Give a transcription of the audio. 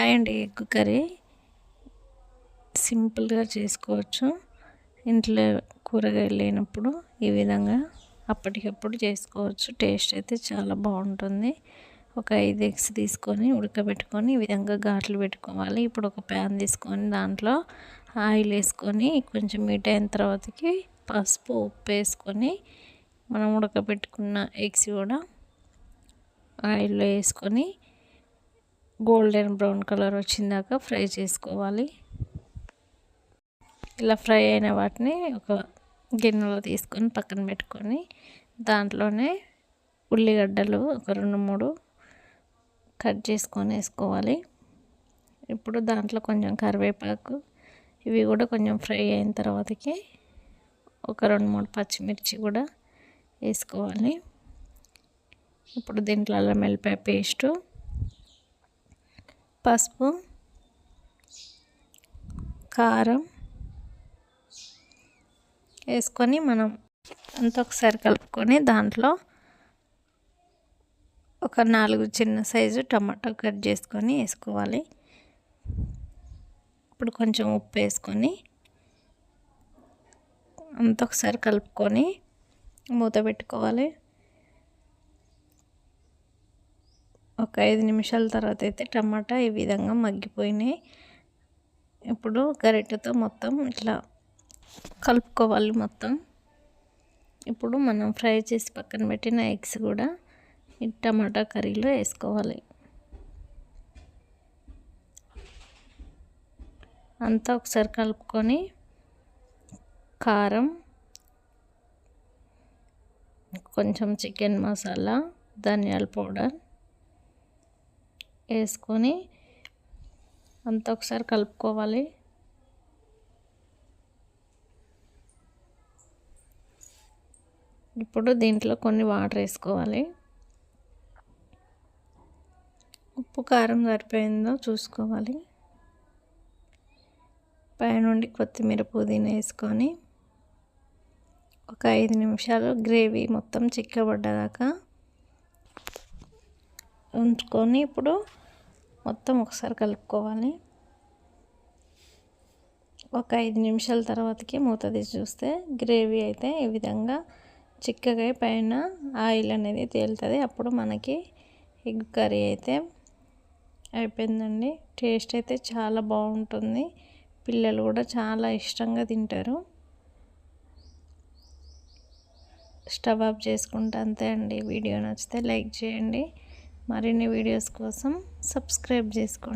Hi అండి egg curry. సింపుల్గా చేసుకోవచ్చు. ఇంట్లో కూరగాయలు లేనప్పుడు ఈ విధంగా అప్పటికప్పుడు చేసుకోవచ్చు. టేస్ట్ అయితే చాలా బాగుంటుంది. ఒక ఐదు ఎగ్స్ తీసుకొని ఉడకబెట్టుకొని ఈ విధంగా ఘాట్లు పెట్టుకోవాలి. ఇప్పుడు ఒక ప్యాన్ తీసుకొని దాంట్లో ఆయిల్ వేసుకొని కొంచెం మీట్ అయిన తర్వాతకి పసుపు ఉప్పు వేసుకొని మనం ఉడకబెట్టుకున్న ఎగ్స్ కూడా ఆయిల్లో వేసుకొని గోల్డెన్ బ్రౌన్ కలర్ వచ్చిందాక ఫ్రై చేసుకోవాలి. ఇలా ఫ్రై అయిన వాటిని ఒక గిన్నెలో తీసుకొని పక్కన పెట్టుకొని దాంట్లోనే ఉల్లిగడ్డలు ఒక రెండు మూడు కట్ చేసుకొని వేసుకోవాలి. ఇప్పుడు దాంట్లో కొంచెం కరివేపాకు ఇవి కూడా కొంచెం ఫ్రై అయిన తర్వాతకి ఒక రెండు మూడు పచ్చిమిర్చి కూడా వేసుకోవాలి. ఇప్పుడు దీంట్లో అల్లం వెల్లిపాయ పేస్టు పసుపు కారం వేసుకొని మనం అంత ఒకసారి కలుపుకొని దాంట్లో ఒక నాలుగు చిన్న సైజు టమాటో కట్ చేసుకొని వేసుకోవాలి. ఇప్పుడు కొంచెం ఉప్పు వేసుకొని అంత ఒకసారి కలుపుకొని మూత పెట్టుకోవాలి. ఒక ఐదు నిమిషాల తర్వాత అయితే టమాటా ఈ విధంగా మగ్గిపోయినాయి. ఇప్పుడు గరిటెతో మొత్తం ఇట్లా కలుపుకోవాలి మొత్తం. ఇప్పుడు మనం ఫ్రై చేసి పక్కన పెట్టిన ఎగ్స్ కూడా ఈ టమాటా కర్రీలో వేసుకోవాలి. అంతా ఒకసారి కలుపుకొని కారం కొంచెం చికెన్ మసాలా ధనియాల పౌడర్ వేసుకొని అంతా ఒకసారి కలుపుకోవాలి. ఇప్పుడు దీంట్లో కొన్ని వాటర్ వేసుకోవాలి. ఉప్పు కారం సరిపోయిందో చూసుకోవాలి. పైనుండి కొత్తిమీర పుదీనా వేసుకొని ఒక ఐదు నిమిషాలు గ్రేవీ మొత్తం చిక్కబడ్డదాకా ఉంచుకొని ఇప్పుడు మొత్తం ఒకసారి కలుపుకోవాలి. ఒక ఐదు నిమిషాల తర్వాతకి మూత తీసి చూస్తే గ్రేవీ అయితే ఈ విధంగా చిక్కగా పైన ఆయిల్ అనేది తేలుతుంది. అప్పుడు మనకి ఎగ్ కర్రీ అయితే అయిపోయిందండి. టేస్ట్ అయితే చాలా బాగుంటుంది. పిల్లలు కూడా చాలా ఇష్టంగా తింటారు. స్టవ్ ఆఫ్ చేసుకుంటే అంతే అండి. వీడియో నచ్చితే లైక్ చేయండి. మరిన్ని వీడియోస్ కోసం సబ్స్క్రైబ్ చేసుకోండి.